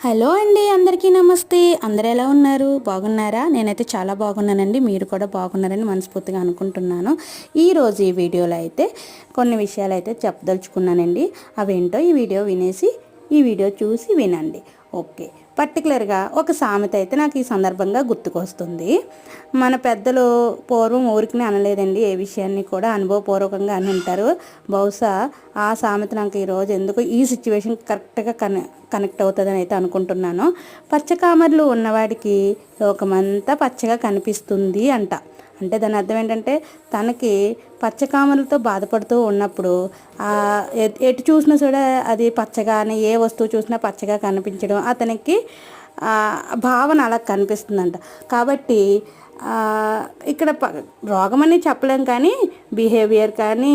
Hello అండి అందరికీ నమస్తే. అందరు ఎలా ఉన్నారు? బాగున్నారా? నేనైతే చాలా బాగున్నానండి. మీరు కూడా బాగున్నారని మనస్ఫూర్తిగా అనుకుంటున్నాను. ఈరోజు ఈ వీడియోలో అయితే కొన్ని విషయాలు అయితే చెప్పదలుచుకున్నానండి. అవేంటో ఈ వీడియో వినేసి ఈ వీడియో చూసి వినండి. ఓకే. పర్టికులర్గా ఒక సామెత అయితే నాకు ఈ సందర్భంగా గుర్తుకొస్తుంది. మన పెద్దలు పూర్వం ఊరికి అనలేదండి ఏ విషయాన్ని కూడా అనుభవపూర్వకంగా అని ఉంటారు బహుశా ఆ సామెత నాకు ఈరోజు ఎందుకు ఈ సిచ్యువేషన్ కరెక్ట్గా కన కనెక్ట్ అవుతుందని అయితే అనుకుంటున్నాను. పచ్చకామర్లు ఉన్నవాడికి లోకమంతా పచ్చగా కనిపిస్తుంది అంట. అంటే దాని అర్థం ఏంటంటే తనకి పచ్చకామలతో బాధపడుతూ ఉన్నప్పుడు ఎటు చూసినా కూడా అది పచ్చగానే ఏ వస్తువు చూసినా పచ్చగా కనిపించడం అతనికి భావన అలా కనిపిస్తుందంట. కాబట్టి ఇక్కడ రోగం అని చెప్పలేం కానీ బిహేవియర్ కానీ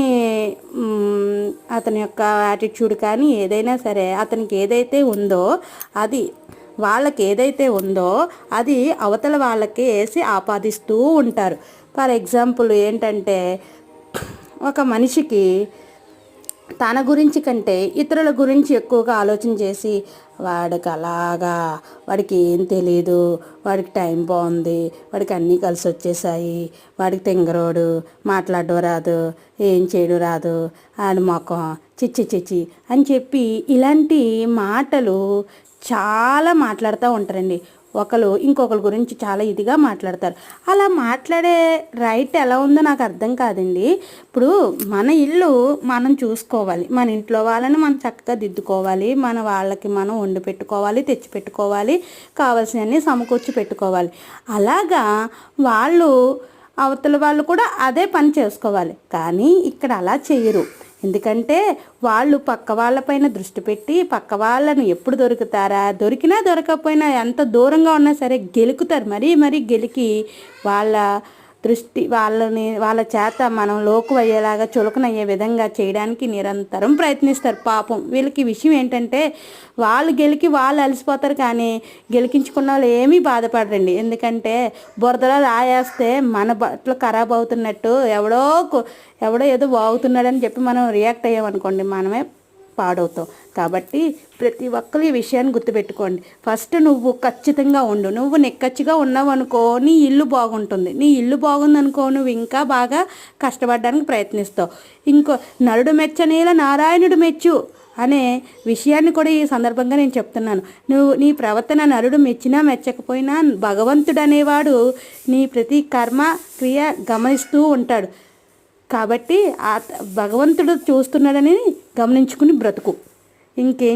అతని యొక్క యాటిట్యూడ్ కానీ ఏదైనా సరే అతనికి ఏదైతే ఉందో అది వాళ్ళకి ఏదైతే ఉందో అది అవతల వాళ్ళకి వేసి ఆపాదిస్తూ ఉంటారు. ఫర్ ఎగ్జాంపుల్ ఏంటంటే ఒక మనిషికి తన గురించి కంటే ఇతరుల గురించి ఎక్కువగా ఆలోచన చేసి వాడికి అలాగా వాడికి ఏం తెలియదు వాడికి టైం బాగుంది వాడికి అన్నీ కలిసి వచ్చేసాయి వాడికి తింగరోడు మాట్లాడడం రాదు ఏం చేయడం రాదు ఆడి మొఖం చిచ్చి చిచ్చి అని చెప్పి ఇలాంటి మాటలు చాలా మాట్లాడుతూ ఉంటారండి. ఒకరు ఇంకొకరి గురించి చాలా ఇదిగా మాట్లాడతారు. అలా మాట్లాడే రైట్ ఎలా ఉందో నాకు అర్థం కాదండి. ఇప్పుడు మన ఇల్లు మనం చూసుకోవాలి. మన ఇంట్లో వాళ్ళని మనం చక్కగా దిద్దుకోవాలి. మన వాళ్ళకి మనం వండి పెట్టుకోవాలి తెచ్చి పెట్టుకోవాలి. కావాల్సినవన్నీ సమకూర్చి పెట్టుకోవాలి. అలాగా వాళ్ళు అవతల వాళ్ళు కూడా అదే పని చేసుకోవాలి. కానీ ఇక్కడ అలా చేయరు. ఎందుకంటే వాళ్ళు పక్క వాళ్ళపైన దృష్టి పెట్టి పక్క వాళ్ళను ఎప్పుడు దొరుకుతారా? దొరికినా దొరకకపోయినా ఎంత దూరంగా ఉన్నా సరే గెలుకుతారు. మరీ మరీ గెలికి వాళ్ళ దృష్టి వాళ్ళని వాళ్ళ చేత మనం లోకు అయ్యేలాగా చులకనయ్యే విధంగా చేయడానికి నిరంతరం ప్రయత్నిస్తారు. పాపం వీళ్ళకి విషయం ఏంటంటే వాళ్ళు గెలికి వాళ్ళు అలసిపోతారు కానీ గెలికించుకున్న వాళ్ళు ఏమీ బాధపడరండి. ఎందుకంటే బురదలో రాయేస్తే మన బట్టలు ఖరాబ్ అవుతున్నట్టు ఎవడో ఎవడో ఏదో బాగుతున్నాడని చెప్పి మనం రియాక్ట్ అయ్యామనుకోండి మనమే పాడవుతావు. కాబట్టి ప్రతి ఒక్కరు ఈ విషయాన్ని గుర్తుపెట్టుకోండి. ఫస్ట్ నువ్వు ఖచ్చితంగా ఉండు. నువ్వు నిక్కచ్చిగా ఉన్నావు అనుకో నీ ఇల్లు బాగుంటుంది. నీ ఇల్లు బాగుందనుకో నువ్వు ఇంకా బాగా కష్టపడడానికి ప్రయత్నిస్తావు. ఇంకో నరుడు మెచ్చనేల నారాయణుడు మెచ్చు అనే విషయాన్ని కూడా ఈ సందర్భంగా నేను చెప్తున్నాను. నువ్వు నీ ప్రవర్తన నరుడు మెచ్చినా మెచ్చకపోయినా భగవంతుడు అనేవాడు నీ ప్రతి కర్మ క్రియ గమనిస్తూ ఉంటాడు. కాబట్టి ఆ భగవంతుడు చూస్తున్నాడని గమనించుకుని బ్రతుకు. ఇంకేం